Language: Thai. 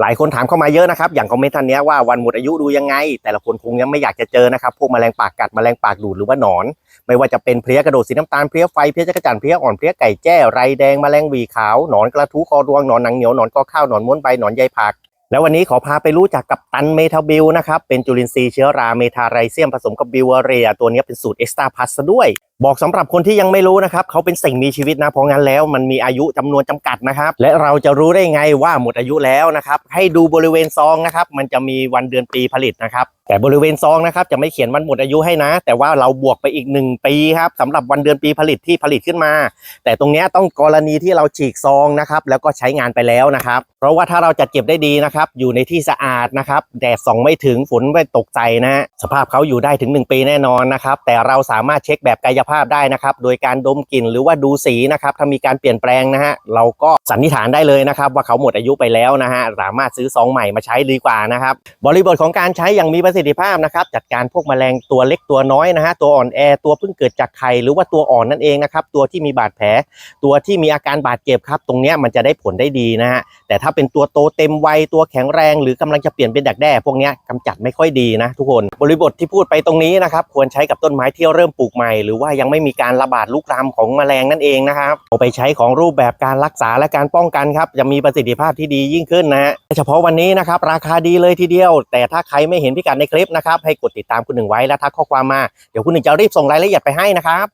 หลายคนถามเข้ามาเยอะนะครับ อย่างคอมเมนต์ท่านเนี้ยว่าวันหมดอายุดูยังไง แต่ละคนคงยังไม่อยากจะเจอนะครับ พวกแมลงปากกัดแมลงปากดูดหรือว่าหนอน ไม่ว่าจะเป็นเพลี้ยกระโดดสีน้ำตาลเพลี้ยไฟเพลี้ยจักรจันเพลี้ยอ่อนเพลี้ยไก่แจ้ไรแดงแมลงวีขาวหนอนกระทู้คอรวงหนอนหนังเหนียวหนอนกอข้าวหนอนม้วนใบหนอนใยผัก แล้ววันนี้ขอพาไปรู้จักกับตันเมทาบิลนะครับเป็นจุลินทรีย์เชื้อราเมทาไรเซียมผสมกับบิวเรียตัวนี้เป็นสูตรเอ็กซ์ตร้าพัสด้วย บอกสำหรับคนที่ยังไม่รู้นะครับเขาเป็นสิ่งมีชีวิตนะเพราะงั้นแล้วมันมีอายุจำนวนจำกัดนะครับและเราจะรู้ได้ไงว่าหมดอายุแล้วนะครับให้ดูบริเวณซองนะครับมันจะมีวันเดือนปีผลิตนะครับแต่บริเวณซองนะครับจะไม่เขียนวันหมดอายุให้นะ แต่ว่าเราบวกไปอีก 1 ปีครับสำหรับวันเดือนปีผลิตที่ผลิตขึ้นมา แต่ตรงนี้ต้องกรณีที่เราฉีกซองนะครับแล้วก็ใช้งานไปแล้วนะครับเพราะว่าถ้าเราจัดเก็บได้ดีนะครับอยู่ในที่สะอาดนะครับแดดส่องไม่ถึงฝนไม่ตกใจนะฮะสภาพเขาอยู่ได้ถึง 1 ปีแน่นอนนะครับแต่เราสามารถเช็คแบบกายภาพได้นะครับ โดยการดมกลิ่นหรือว่าดูสีนะครับ ถ้ามีการเปลี่ยนแปลงนะฮะ เราก็สันนิษฐานได้เลยนะครับ ว่าเขาหมดอายุไปแล้วนะฮะ สามารถซื้อซองใหม่มาใช้ดีกว่านะครับ บริบทของการใช้อย่างมีประสิทธิภาพนะครับ จัดการพวกแมลงตัวเล็กตัวน้อยนะฮะ ตัวอ่อนแอ ตัวเพิ่งเกิดจากไข่หรือว่าตัวอ่อนนั่นเองนะครับ ตัวที่มีบาดแผล ตัวที่มีอาการบาดเจ็บครับ ตรงนี้มันจะได้ผลได้ดีนะฮะ แต่ถ้าเป็นตัวโตเต็มวัย ตัวแข็งแรง หรือกำลังจะเปลี่ยนเป็นดักแด้พวกนี้ยกำจัดไม่ค่อยดีนะทุกคน บริบทที่พูดไปตรงนี้นะครับ ควรใช้กับต้นไม้ที่เริ่มปลูกใหม่หรือว่ายังไม่มีการระบาดลุกลามของแมลงนั่นเองนะครับเอาไปใช้ของรูปแบบการรักษาและการป้องกันครับจะมีประสิทธิภาพที่ดียิ่งขึ้นนะฮะเฉพาะวันนี้นะครับราคาดีเลยทีเดียว แต่ถ้าใครไม่เห็นพิกัดในคลิปนะครับให้กดติดตามคุณหนึ่งไว้และทักข้อความมาเดี๋ยวคุณหนึ่งจะรีบส่งรายละเอียดไปให้นะครับ